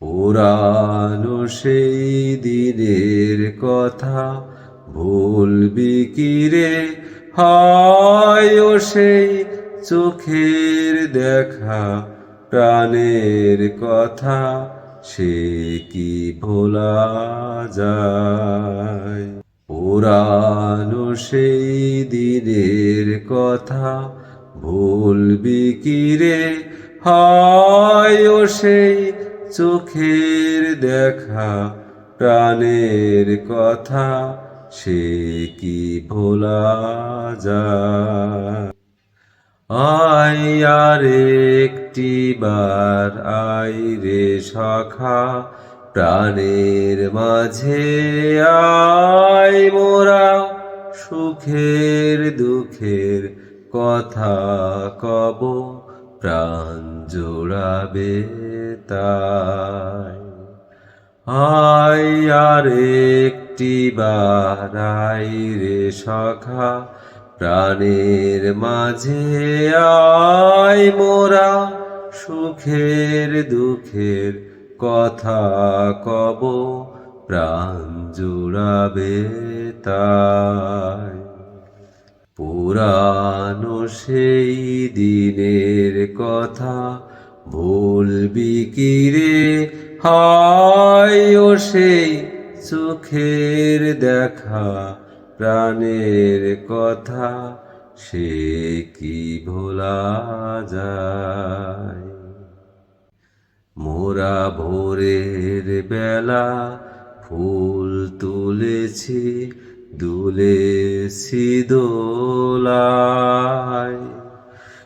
পুরানো সেই দিনের কথা ভুলবি কি রে? হয় সেই চোখের দেখা, প্রাণের কথা সে কি ভোলা যায়? পুরানো সেই দিনের কথা ভুলবি কি রে? হয় সেই চোখের দেখা, প্রাণের কথা, সে কি ভোলা যায়? আয় আর একটি বার আই রে সখা, প্রাণের মাঝে আয় মোরা, সুখের দুঃখের কথা কব, প্রাণ জোড়াবে। তাই আয় আর একটি বার আই রে সখা, প্রাণের মাঝে আয় মোরা, সুখের দুঃখের কথা কব, প্রাণ জুড়াবে তাই। পুরানো সেই দিনের কথা ভুলবি কি রে হায় ও সেই চোখের দেখা, প্রাণের কথা, সে কি ভোলা যায়? মোরা ভোরের বেলা ফুল তুলেছি, দুলেছি দোলায়।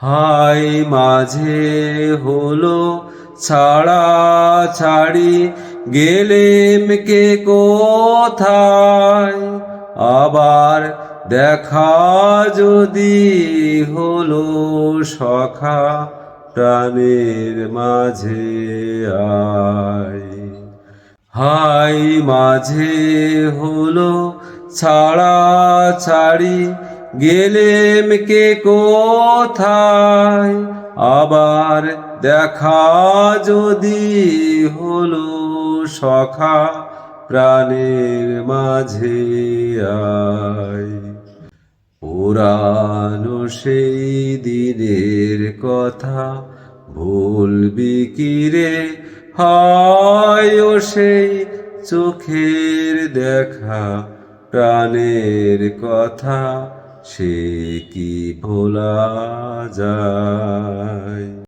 হাই মাঝে হলো ছাড়া ছাড়ি, গেলেম কে কোথায়? আবার দেখা যদি হলো সখা প্রাণের মাঝে আয়। হাই মাঝে হলো ছাড়া ছাড়ি গেলেম কে কোথায়? আবার দেখা যদি হলো সখা প্রাণের মাঝে আয়। পুরানো সেই দিনের কথা ভুলবি কি রে? হয় সেই চোখের দেখা প্রাণের কথা সে কি ভোলা যায়?